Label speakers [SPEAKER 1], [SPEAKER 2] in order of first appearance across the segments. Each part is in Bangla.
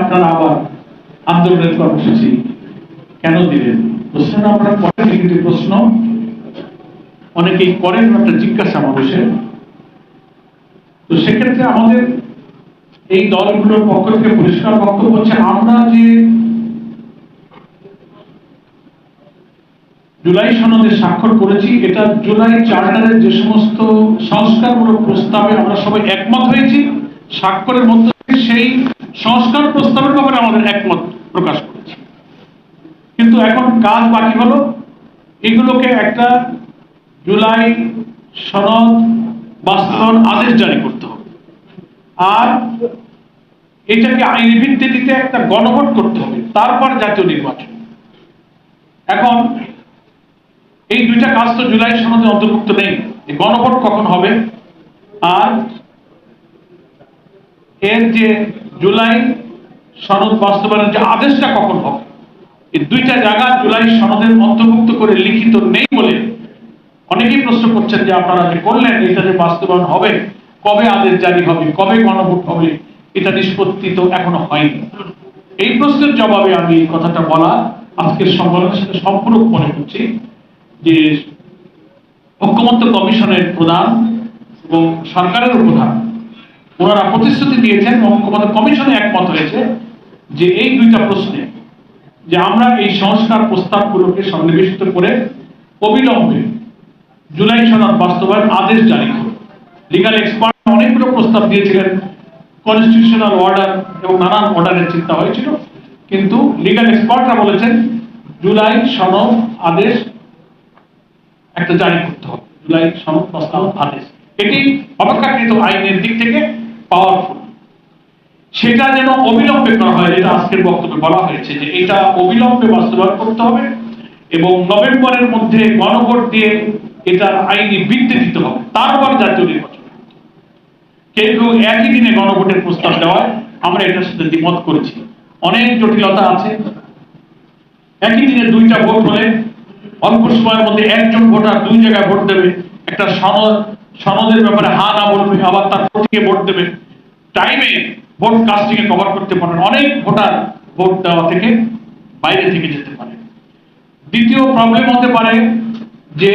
[SPEAKER 1] আপনারা আবার আন্দোলনের কর্মসূচি কেন দিলেন? প্রশ্নটা আপনারা করেন একটি প্রশ্ন। অনেকেই করেন, একটা জিজ্ঞাসা মানুষের। তো সেক্ষেত্রে আমাদের এই দলগুলোর পক্ষ থেকে পরিষ্কার বক্তব্য হচ্ছে, আমরা যে জুলাই সনদে স্বাক্ষর করেছি, এটা জুলাই চার্টারের যে সমস্ত সংস্কারমূলক প্রস্তাবে আমরা সবাই একমত হয়েছি। স্বাক্ষরের মধ্যে সেই সংস্কার প্রস্তাবের ব্যাপারে আমাদের একমত প্রকাশ করেছি। কিন্তু এখন কাজ বাকি হলো, এগুলোকে একটা জুলাই সনদ বাস্তবায়ন আদেশ জারি করতে হবে। আর এটাকে আইনি ভিত্তিতে একটা গণভোট করতে হবে, তারপর জাতীয় নির্বাচন। এখন এই দুইটা কাজ তো জুলাই সনদে অন্তর্ভুক্ত নেই গণভোট কখন হবে? আর এর যে জুলাই সনদ বাস্তবায়নের যে আদেশটা কখন হবে? এই দুইটা জায়গা জুলাই সনদের অন্তর্ভুক্ত করে লিখিত নেই বলে অনেকেই প্রশ্ন করছেন যে আপনারা যে করলেন, এটা যে বাস্তবায়ন হবে, কবে আদেশ জারি হবে, কবে গণভোট হবে, এটা নিষ্পত্তি তো এখনও হয়নি। এই প্রশ্নের জবাবে আমি এই কথাটা বলা আজকের সম্মেলনের সাথে সম্পূর্ণ মনে করছি যে ঐক্যমত্য কমিশনের প্রধান এবং সরকারের প্রধান ওনারা প্রতিশ্রুতি দিয়েছেন এবং কমিশনে একমত হয়েছে যে এই দুইটা প্রশ্নে যে আমরা এই সংস্কার প্রস্তাবগুলোকে সন্নিবেশিত করে অবিলম্বে জুলাই সনদ বাস্তবায়ন আদেশ জারি করব। লিগাল এক্সপার্ট অনেকগুলো প্রস্তাব দিয়েছিলেন কনস্টিটিউশনাল অর্ডার এবং নানান অর্ডারের চিন্তা হয়েছিল। কিন্তু লিগাল এক্সপার্টরা বলেছেন, জুলাই সনদ আদেশ একটা জারি করতে হবে। জুলাই সনদ প্রস্তাব আদেশ। এটি অপেক্ষাকৃত আইনের দিক থেকে পাওয়ারফুল সেটা যেন অবিলম্বে হয়, যেটা আজকের বক্তব্যে বলা হয়েছে যে এটা অবিলম্বে বাস্তবায়ন করতে হবে এবং নভেম্বরের মধ্যে গণভোট দিয়ে এটা আইনি বৃদ্ধি দিতে হবে, তারপর জাতীয় নির্বাচন। একই দিনে গণভোটের প্রস্তাব দেওয়ায়, আমরা এটার সাথে দ্বিমত করেছি। অনেক জটিলতা আছে। একই দিনে দুইটা ভোট হলে অল্প সময়ের মধ্যে একজন ভোটার দুই জায়গায় ভোট দেবে, একটা সনদের ব্যাপারে হা না বলবে আবার তার থেকে ভোট দেবে। টাইমে ভোট কাস্টিং এ কভার করতে পারেন। অনেক ভোটার ভোট দেওয়া থেকে বাইরে থেকে যেতে পারে। দ্বিতীয় প্রবলেম হতে পারে যে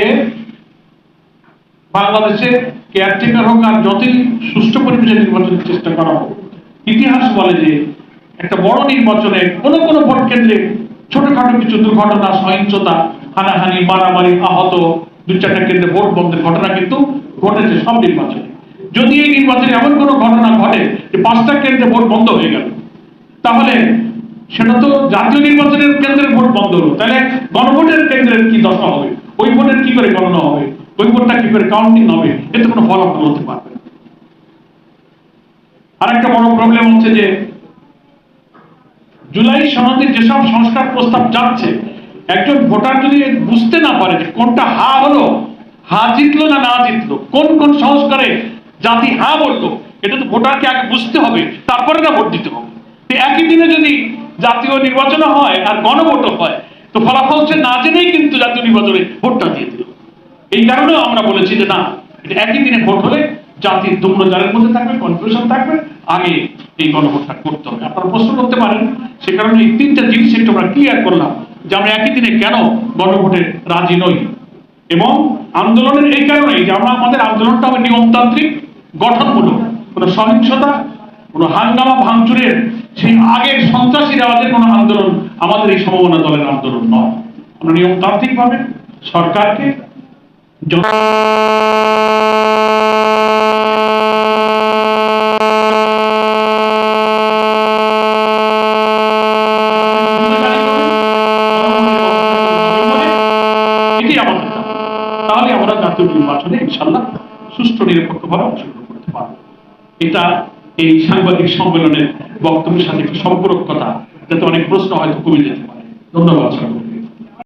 [SPEAKER 1] বাংলাদেশে কেয়ারটেকার হোক আর যতই সুষ্ঠু পরিবেশে নির্বাচনের চেষ্টা করা হোক, ইতিহাস বলে যে একটা বড় নির্বাচনে কোনো কোনো ভোট কেন্দ্রে ছোটখাটো কিছু দুর্ঘটনা, সহিংসতা, হানাহানি, মারামারি, আহত দু চারটা কেন্দ্রে ভোট বন্ধের ঘটনা কিন্তু ঘটেছে, সব নির্বাচনে। যদি এই নির্বাচনে এমন কোনো ঘটনা ঘটে যে পাঁচটা কেন্দ্রে ভোট বন্ধ হয়ে গেল, তাহলে সেটা তো জাতীয় নির্বাচনের কেন্দ্রের ভোট বন্ধ হলো। তাহলে গণভোটের কেন্দ্রের কি দশা হবে? ওই ভোটের কি করে গণনা হবে? ওই ভোটটা কি করে কাউন্টিং হবে? এতে কোনো ফলাফল হতে পারবে আরেকটা বড় প্রবলেম হচ্ছে যে জুলাই সনদে যেসব সংস্কার প্রস্তাব যাচ্ছে একজন ভোটার যদি বুঝতে না পারে যে কোনটা হা হলো, হা জিতলো না না জিতলো, কোন কোন সংস্কারে জাতি হা বলল, এটা তো ভোটারকে আগে বুঝতে হবে, তারপরে না ভোট দিতে হবে। একই দিনে যদি জাতীয় নির্বাচন হয় আর গণভোটও হয়, তো ফলাফল হচ্ছে না জেনেই কিন্তু জাতীয় নির্বাচনে ভোটটা দিয়ে দিল। এই কারণেও আমরা বলেছি যে না, এটা একই দিনে ভোট হলে জাতির দুম্রজালের মধ্যে থাকবে কনফিউশন থাকবে, আগে এই গণভোটটা করতে হবে। আপনারা প্রশ্ন করতে পারেন, সে কারণে এই তিনটা জিনিস একটু আমরা ক্লিয়ার করলাম। যে আমরা একই দিনে কেন গণভোটে রাজি নই? এবং আন্দোলনের এই কারণেই যে আমরা আমাদের আন্দোলনটা হবে নিয়মতান্ত্রিক, গঠনমূলক। কোনো সহিংসতা, কোনো হাঙ্গামা, ভাঙচুরের সেই আগের সন্ত্রাসী রাজের কোনো আন্দোলন আমাদের এই সম্ভাবনা দলের আন্দোলন নয়। আমরা নিয়মতান্ত্রিকভাবে সরকারকে জন- এটি আমাদের দাবি। তাহলে আমরা জাতীয় নির্বাচনে ইনশাল্লাহ সুষ্ঠু, নিরপেক্ষভাবে অংশগ্রহণ করতে পারব এটা এই সাংবাদিক সম্মেলনের বক্তব্যের সাথে একটু সম্পর্কতা যাতে অনেক প্রশ্ন হয়তো কমে যেতে পারে ধন্যবাদ।